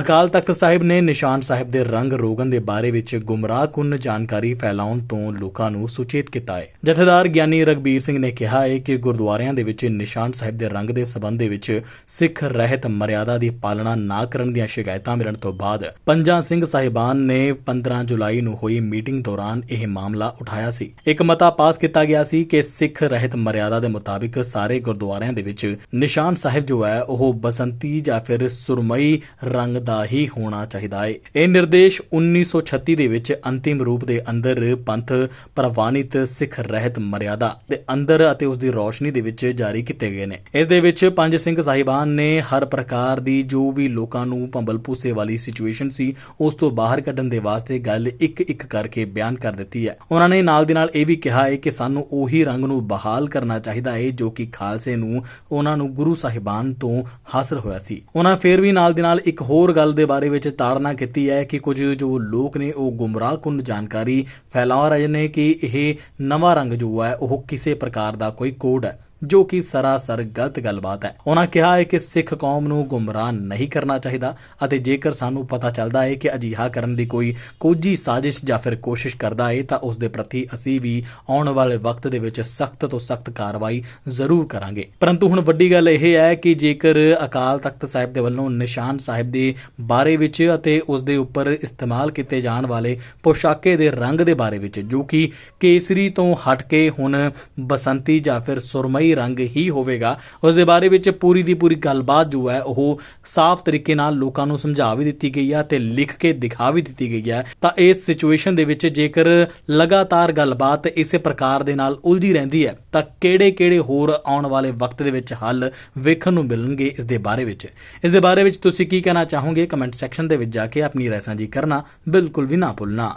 ਅਕਾਲ ਤਖਤ ਸਾਹਿਬ ਨੇ ਨਿਸ਼ਾਨ ਸਾਹਿਬ ਦੇ ਰੰਗ ਰੋਗਨ ਦੇ ਬਾਰੇ ਵਿੱਚ ਗੁੰਮਰਾਹਕੁੰਨ ਜਾਣਕਾਰੀ ਫੈਲਾਉਣ ਤੋਂ ਲੋਕਾਂ ਨੂੰ ਸੁਚੇਤ ਕੀਤਾ ਹੈ। ਜਥੇਦਾਰ ਗਿਆਨੀ ਰਗਬੀਰ ਸਿੰਘ ਨੇ ਕਿਹਾ ਹੈ ਕਿ ਗੁਰਦੁਆਰਿਆਂ ਦੇ ਵਿੱਚ ਨਿਸ਼ਾਨ ਸਾਹਿਬ ਦੇ ਰੰਗ ਦੇ ਸਬੰਧ ਦੇ ਵਿੱਚ ਸਿੱਖ ਰਹਿਤ ਮਰਿਆਦਾ ਦੀ ਪਾਲਣਾ ਨਾ ਕਰਨ ਦੀਆਂ ਸ਼ਿਕਾਇਤਾਂ ਮਿਲਣ ਤੋਂ ਬਾਅਦ ਪੰਜਾਂ ਸਿੰਘ ਸਾਹਿਬਾਨ ਨੇ 15 ਜੁਲਾਈ ਨੂੰ ਹੋਈ ਮੀਟਿੰਗ ਦੌਰਾਨ ਇਹ ਮਾਮਲਾ ਉਠਾਇਆ ਸੀ। ਇੱਕ ਮਤਾ ਪਾਸ ਕੀਤਾ ਗਿਆ ਸੀ ਕਿ ਸਿੱਖ ਰਹਿਤ ਮਰਿਆਦਾ ਦੇ ਮੁਤਾਬਿਕ ਸਾਰੇ ਗੁਰਦੁਆਰਿਆਂ ਦੇ ਵਿੱਚ ਨਿਸ਼ਾਨ ਸਾਹਿਬ ਜੋ ਹੈ ਉਹ ਬਸੰਤੀ ਜਾਂ ਫਿਰ ਸੁਰਮਈ ਰੰਗ ਦਾ ਹੀ ਹੋਣਾ ਚਾਹੀਦਾ ਹੈ ਇਹ ਨਿਰਦੇਸ਼ 1936 ਦੇ ਵਿੱਚ ਅੰਤਿਮ ਰੂਪ ਦੇ ਅੰਦਰ ਪੰਥ ਪ੍ਰਵਾਨਿਤ ਸਿੱਖ ਰਹਿਤ ਮਰਿਆਦਾ ਦੇ ਅੰਦਰ ਅਤੇ ਉਸ ਦੀ ਰੋਸ਼ਨੀ ਦੇ ਵਿੱਚ ਜਾਰੀ ਕੀਤੇ ਗਏ ਨੇ। ਇਸ ਦੇ ਵਿੱਚ ਪੰਜ ਸਿੰਘ ਸਾਹਿਬਾਨ ਨੇ ਹਰ ਪ੍ਰਕਾਰ ਦੀ ਜੋ ਵੀ ਲੋਕਾਂ ਨੂੰ ਭੰਬਲ ਵਾਲੀ ਸਿਚੁਏਸ਼ਨ ਸੀ, ਉਸ ਤੋਂ ਬਾਹਰ ਕੱਢਣ ਦੇ ਵਾਸਤੇ ਗੱਲ ਇੱਕ ਇੱਕ ਕਰਕੇ ਬਿਆਨ ਕਰ ਦਿੱਤੀ ਹੈ। ਉਹਨਾਂ ਨੇ ਨਾਲ ਦੀ ਨਾਲ ਇਹ ਵੀ ਕਿਹਾ ਹੈ ਕਿ ਸਾਨੂੰ ਉਹੀ ਰੰਗ ਨੂੰ ਬਹਾਲ ਕਰਨਾ ਚਾਹੀਦਾ ਹੈ ਜੋ ਕਿ ਖਾਲਸੇ ਨੂੰ, ਉਹਨਾਂ ਨੂੰ ਗੁਰੂ ਸਾਹਿਬਾਨ ਤੋਂ ਹਾਸਲ ਹੋਇਆ ਸੀ। ਉਹਨਾਂ ਫੇਰ ਵੀ ਨਾਲ ਦੀ ਨਾਲ ਇੱਕ ਹੋਰ ਗੱਲ ਦੇ ਬਾਰੇ ਵਿੱਚ ਤਾੜਨਾ ਕੀਤੀ ਹੈ ਕਿ ਕੁਝ ਜੋ ਲੋਕ ਨੇ ਉਹ ਗੁੰਮਰਾਹਕੁੰਨ ਜਾਣਕਾਰੀ ਫੈਲਾ ਰਹੇ ਨੇ ਕਿ ਇਹ ਨਵਾਂ ਰੰਗ ਜੋ ਹੈ, ਉਹ ਕਿਸੇ ਪ੍ਰਕਾਰ ਦਾ ਕੋਈ ਕੋਡ ਹੈ। ਜੋ ਕਿ ਸਰਾਸਰ ਗਲਤ ਗੱਲਬਾਤ ਹੈ। ਉਹਨਾਂ ਕਿਹਾ ਹੈ ਕਿ ਸਿੱਖ ਕੌਮ ਨੂੰ ਗੁੰਮਰਾਹ ਨਹੀਂ ਕਰਨਾ ਚਾਹੀਦਾ ਅਤੇ ਜੇਕਰ ਸਾਨੂੰ ਪਤਾ ਚੱਲਦਾ ਹੈ ਕਿ ਅਜਿਹਾ ਕਰਨ ਦੀ ਕੋਈ ਕੋਝੀ ਸਾਜ਼ਿਸ਼ ਜਾਂ ਫਿਰ ਕੋਸ਼ਿਸ਼ ਕਰਦਾ ਹੈ, ਤਾਂ ਉਸ ਦੇ ਪ੍ਰਤੀ ਅਸੀਂ ਵੀ ਆਉਣ ਵਾਲੇ ਵਕਤ ਦੇ ਵਿੱਚ ਸਖਤ ਤੋਂ ਸਖਤ ਕਾਰਵਾਈ ਜ਼ਰੂਰ ਕਰਾਂਗੇ। ਪਰੰਤੂ ਹੁਣ ਵੱਡੀ ਗੱਲ ਇਹ ਹੈ ਕਿ ਜੇਕਰ ਅਕਾਲ ਤਖਤ ਸਾਹਿਬ ਦੇ ਵੱਲੋਂ ਨਿਸ਼ਾਨ ਸਾਹਿਬ ਦੇ ਬਾਰੇ ਵਿੱਚ ਅਤੇ ਉਸ ਦੇ ਉੱਪਰ ਇਸਤੇਮਾਲ ਕੀਤੇ ਜਾਣ ਵਾਲੇ ਪੋਸ਼ਾਕੇ ਦੇ ਰੰਗ ਦੇ ਬਾਰੇ ਵਿੱਚ, ਜੋ ਕਿ ਕੇਸਰੀ ਤੋਂ ਹਟ ਕੇ ਹੁਣ ਬਸੰਤੀ ਜਾਂ ਫਿਰ ਸੁਰਮਈ ਰੰਗ ਹੀ ਹੋਵੇਗਾ। ਉਸ ਦੇ ਬਾਰੇ ਵਿੱਚ ਪੂਰੀ ਦੀ ਪੂਰੀ ਗੱਲਬਾਤ ਜੋ ਹੈ, ਉਹ ਸਾਫ਼ ਤਰੀਕੇ ਨਾਲ ਲੋਕਾਂ ਨੂੰ ਸਮਝਾ ਵੀ ਦਿੱਤੀ ਗਈ ਹੈ ਤੇ ਲਿਖ ਕੇ ਦਿਖਾ ਵੀ ਦਿੱਤੀ ਗਈ ਹੈ। ਤਾਂ ਇਸ ਸਿਚੁਏਸ਼ਨ ਦੇ ਵਿੱਚ ਜੇਕਰ ਲਗਾਤਾਰ ਗੱਲਬਾਤ ਇਸੇ ਪ੍ਰਕਾਰ ਦੇ ਨਾਲ ਉਲਝੀ ਰਹਿੰਦੀ ਹੈ, ਤਾਂ ਕਿਹੜੇ-ਕਿਹੜੇ ਹੋਰ ਆਉਣ ਵਾਲੇ ਵਕਤ ਦੇ ਵਿੱਚ ਹੱਲ ਵੇਖਣ ਨੂੰ ਮਿਲਣਗੇ ਇਸ ਦੇ ਬਾਰੇ ਵਿੱਚ। ਇਸ ਦੇ ਬਾਰੇ ਵਿੱਚ ਤੁਸੀਂ ਕੀ ਕਹਿਣਾ ਚਾਹੋਗੇ? ਕਮੈਂਟ ਸੈਕਸ਼ਨ ਦੇ ਵਿੱਚ ਜਾ ਕੇ ਆਪਣੀ ਰਾਏ ਸਾਂਝੀ ਕਰਨਾ ਬਿਲਕੁਲ ਵੀ ਨਾ ਭੁੱਲਣਾ।